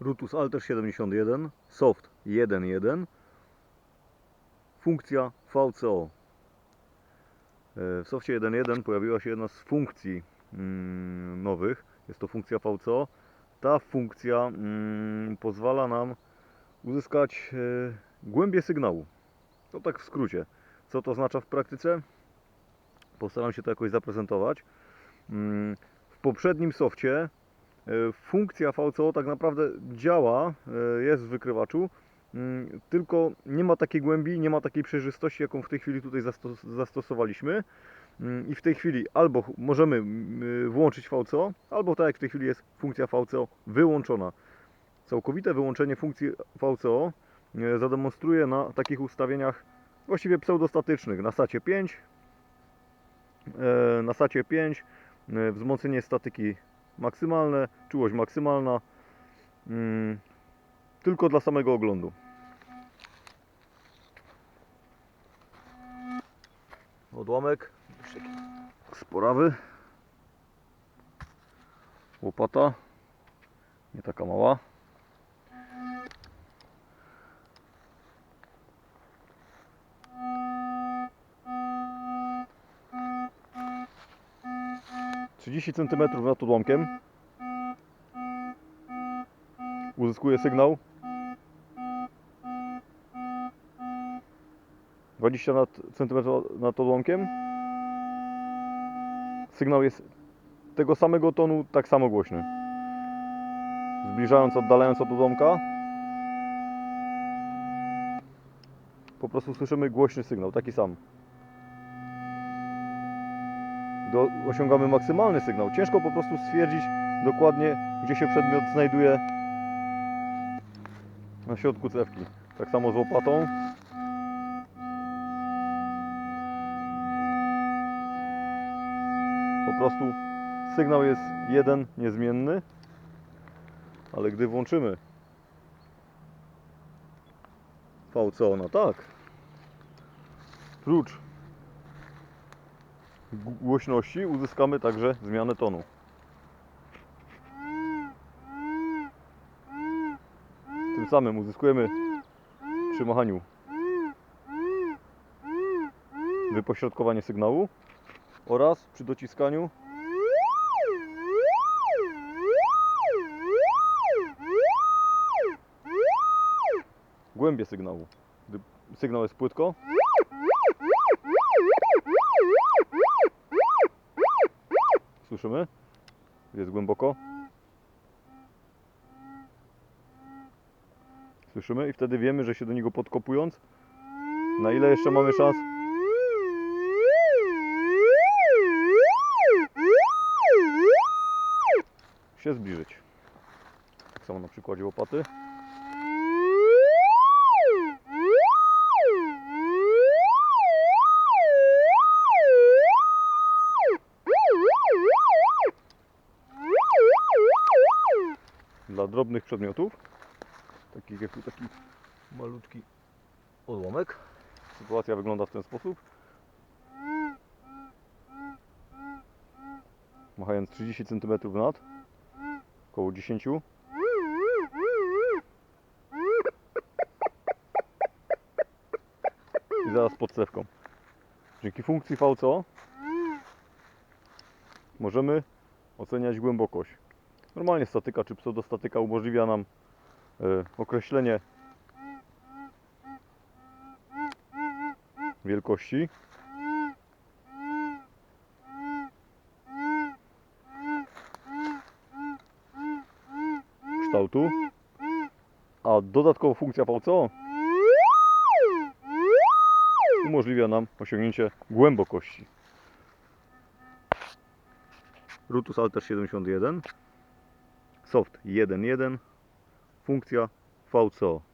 Rutus Alter 71, Soft 1.1, funkcja VCO. E, W Softie 1.1 pojawiła się jedna z funkcji mm, nowych, jest to funkcja VCO. Ta funkcja mm, pozwala nam uzyskać e, głębię sygnału. To tak w skrócie. Co to oznacza w praktyce? Postaram się to jakoś zaprezentować. Mm, W poprzednim softie funkcja VCO tak naprawdę działa, e, jest w wykrywaczu, mm, tylko nie ma takiej głębi, nie ma takiej przejrzystości, jaką w tej chwili tutaj zastos- zastosowaliśmy. Mm, I w tej chwili albo możemy mm, włączyć VCO, albo tak jak w tej chwili jest funkcja VCO wyłączona. Całkowite wyłączenie funkcji VCO e, zademonstruję na takich ustawieniach właściwie pseudostatycznych. Na SACie 5, e, na SACie 5 e, wzmocnienie statyki maksymalne, czułość maksymalna, mm, tylko dla samego oglądu. Odłamek, sporawy, łopata, nie taka mała. Trzydzieści centymetrów nad odłamkiem. Uzyskuję sygnał. 20 nad, centymetrów nad odłamkiem. Sygnał jest tego samego tonu, tak samo głośny. Zbliżając, oddalając od odłamka. Po prostu słyszymy głośny sygnał, taki sam. Do, osiągamy maksymalny sygnał. Ciężko po prostu stwierdzić dokładnie, gdzie się przedmiot znajduje na środku cewki. Tak samo z łopatą. Po prostu sygnał jest jeden, niezmienny, ale gdy włączymy VCO na tak, prócz głośności uzyskamy także zmianę tonu. Tym samym uzyskujemy przy machaniu wypośrodkowanie sygnału oraz przy dociskaniu głębię sygnału. Gdy sygnał jest płytko, słyszymy, jest głęboko. Słyszymy i wtedy wiemy, że się do niego podkopując, na ile jeszcze mamy szans się zbliżyć. Tak samo na przykładzie łopaty. Dla drobnych przedmiotów, takich jak tu taki malutki odłamek, sytuacja wygląda w ten sposób. Machając 30 cm nad, około 10 i zaraz pod cewką. Dzięki funkcji VCO możemy oceniać głębokość. Normalnie statyka czy pseudostatyka umożliwia nam e, określenie wielkości. Kształtu, a dodatkowo funkcja VCO umożliwia nam osiągnięcie głębokości. Rutus Alter 71, Soft 1.1, funkcja VCO.